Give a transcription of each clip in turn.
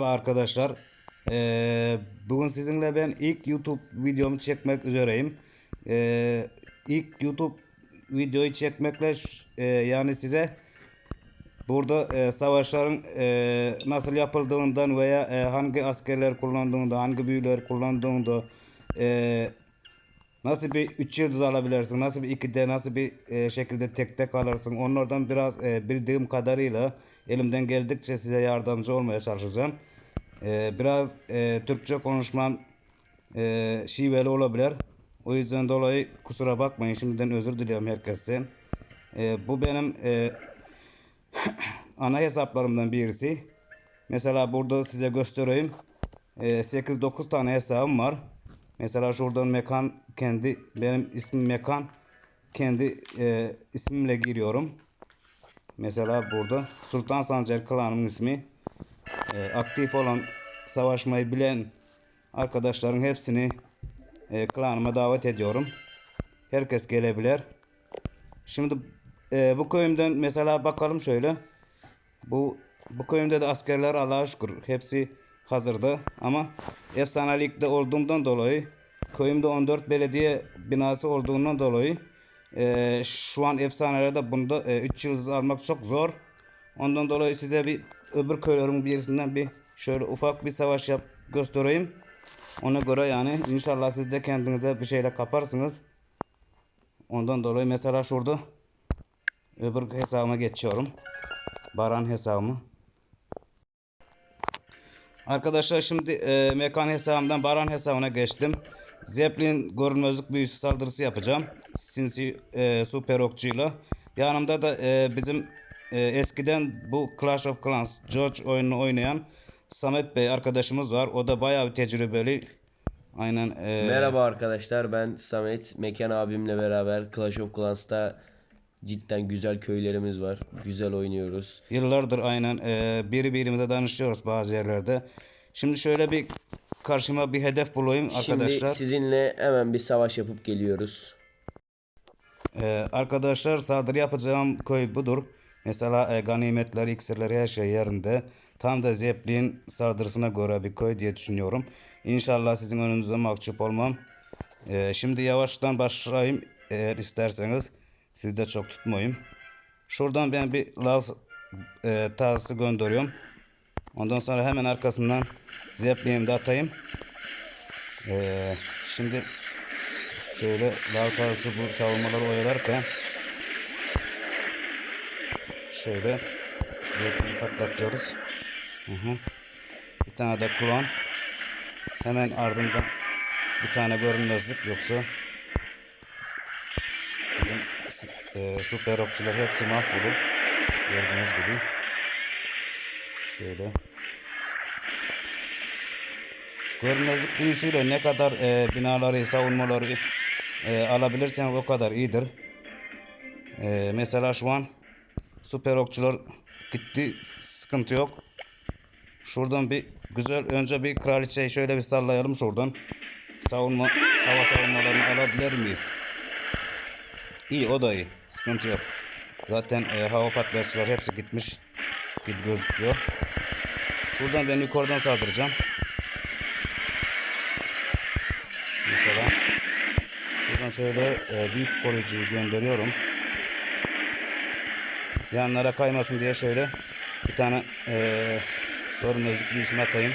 Merhaba arkadaşlar. Ee, bugün sizinle ben ilk YouTube videomu çekmek üzereyim. Ee, ilk YouTube videoyu çekmekle e, yani size burada e, savaşların e, nasıl yapıldığından veya e, hangi askerler kullandığında, hangi büyüler kullandığında e, nasıl bir 3 yıldız alabilirsin, nasıl bir 2'de, nasıl bir e, şekilde tekte kalırsın. Onlardan biraz e, bildiğim kadarıyla elimden geldikçe size yardımcı olmaya çalışacağım. E, biraz e, Türkçe konuşmam e, şiveli olabilir. O yüzden dolayı kusura bakmayın. Şimdiden özür diliyorum herkesten. E, bu benim e, ana hesaplarımdan birisi. Mesela burada size göstereyim. Ee, 8-9 tane hesabım var. Mesela şuradan Mekan kendi benim ismim Mekan kendi e, ismimle giriyorum. Mesela burada Sultan Sancar klanının ismi e, aktif olan savaşmayı bilen arkadaşların hepsini e, klanıma davet ediyorum. Herkes gelebilir. Şimdi e, bu köyümden mesela bakalım şöyle. Bu bu köyümde de askerler Allah'a şükür hepsi hazırdı ama efsanelikte olduğumdan dolayı köyümde 14 belediye binası olduğundan dolayı e, şu an efsanelerde bunda 3 yıldız almak çok zor. Ondan dolayı size bir öbür köylerimin birisinden bir şöyle ufak bir savaş yap göstereyim. Ona göre yani inşallah siz de kendinize bir şeyle kaparsınız. Ondan dolayı mesela şurada öbür hesabıma geçiyorum. Baran hesabımı. Arkadaşlar şimdi e, mekan hesabımdan Baran hesabına geçtim. Zeppelin görünmezlik büyüsü saldırısı yapacağım. Sinsi e, süper okçuyla. Yanımda da e, bizim e, eskiden bu Clash of Clans George oyununu oynayan Samet Bey arkadaşımız var. O da bayağı bir tecrübeli. Aynen. e, Merhaba arkadaşlar ben Samet. Mekan abimle beraber Clash of Clans'ta cidden güzel köylerimiz var. Güzel oynuyoruz. Yıllardır aynen e, biri birimize danışıyoruz bazı yerlerde. Şimdi şöyle bir karşıma bir hedef bulayım arkadaşlar. Şimdi sizinle hemen bir savaş yapıp geliyoruz. Ee, arkadaşlar saldırı yapacağım köy budur. Mesela e, ganimetler, iksirler her şey yerinde. Tam da Zeppelin saldırısına göre bir köy diye düşünüyorum. İnşallah sizin önünüzde mahcup olmam. Ee, şimdi yavaştan başlayayım eğer isterseniz. Siz de çok tutmayayım. Şuradan ben bir lav e, tazısı gönderiyorum. Ondan sonra hemen arkasından Zeppelin'i de atayım. Ee, şimdi Şöyle lav tavası bu savunmaları oyalarken şöyle zeytini patlatıyoruz. Hı hı. Bir tane de kulağın. Hemen ardından bir tane görünmezlik yoksa bizim e, süper okçular hepsi mahvolur. Gördüğünüz gibi. Şöyle. Görünmezlik büyüsüyle ne kadar e, binaları, savunmaları e, alabilirseniz o kadar iyidir. E, mesela şu an süper okçular gitti, sıkıntı yok. Şuradan bir güzel önce bir kraliçeyi şöyle bir sallayalım şuradan. Savunma, hava savunmalarını alabilir miyiz? İyi o da iyi. Sıkıntı yok. Zaten e, hava patlayıcılar hepsi gitmiş gibi gözüküyor. Şuradan ben yukarıdan saldıracağım. Mesela buradan şöyle e, büyük koruyucuyu gönderiyorum. Yanlara kaymasın diye şöyle bir tane e, görünmezlik büyüsünü atayım.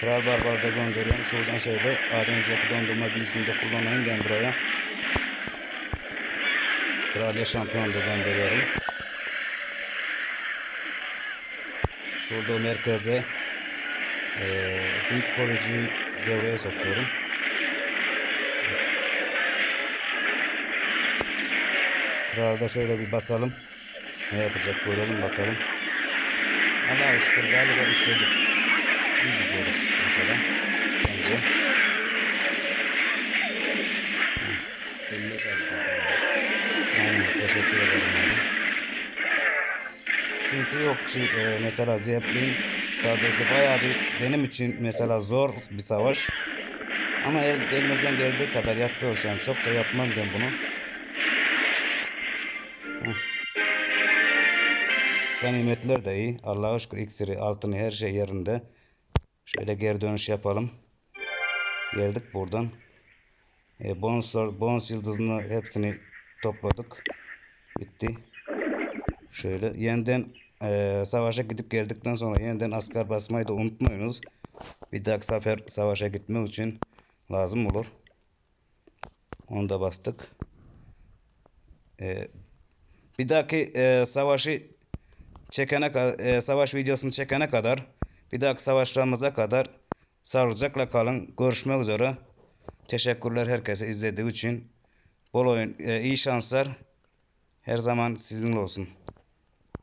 Kral Barbar'da gönderiyorum. Şuradan şöyle Adenceki dondurma büyüsünü de kullanayım ben buraya. Kralya şampiyonu da gönderiyorum. Şurada merkeze e, büyük koruyucuyu devreye sokuyorum. Kralda şöyle bir basalım. Ne yapacak görelim bakalım. Allah'a şükür galiba işledik. İyi gidiyoruz mesela. Bence. Aynen teşekkür ederim. Sinsi yokçu e, mesela Zeppelin saldırısı bayağı bir benim için mesela zor bir savaş. Ama el, elimizden geldiği kadar yapıyoruz yani çok da yapmam ben bunu. Ganimetler de iyi. Allah'a şükür iksiri, altını her şey yerinde. Şöyle geri dönüş yapalım. Geldik buradan. E, bonuslar, bonus yıldızını hepsini topladık. Bitti. Şöyle yeniden e, savaşa gidip geldikten sonra yeniden asker basmayı da unutmayınız. Bir dahaki sefer savaşa gitmek için lazım olur. Onu da bastık. E, bir dahaki e, savaşı çekene e, savaş videosunu çekene kadar bir dahaki savaşlarımıza kadar sağlıcakla kalın. Görüşmek üzere. Teşekkürler herkese izlediği için. Bol oyun, e, iyi şanslar. Her zaman sizinle olsun.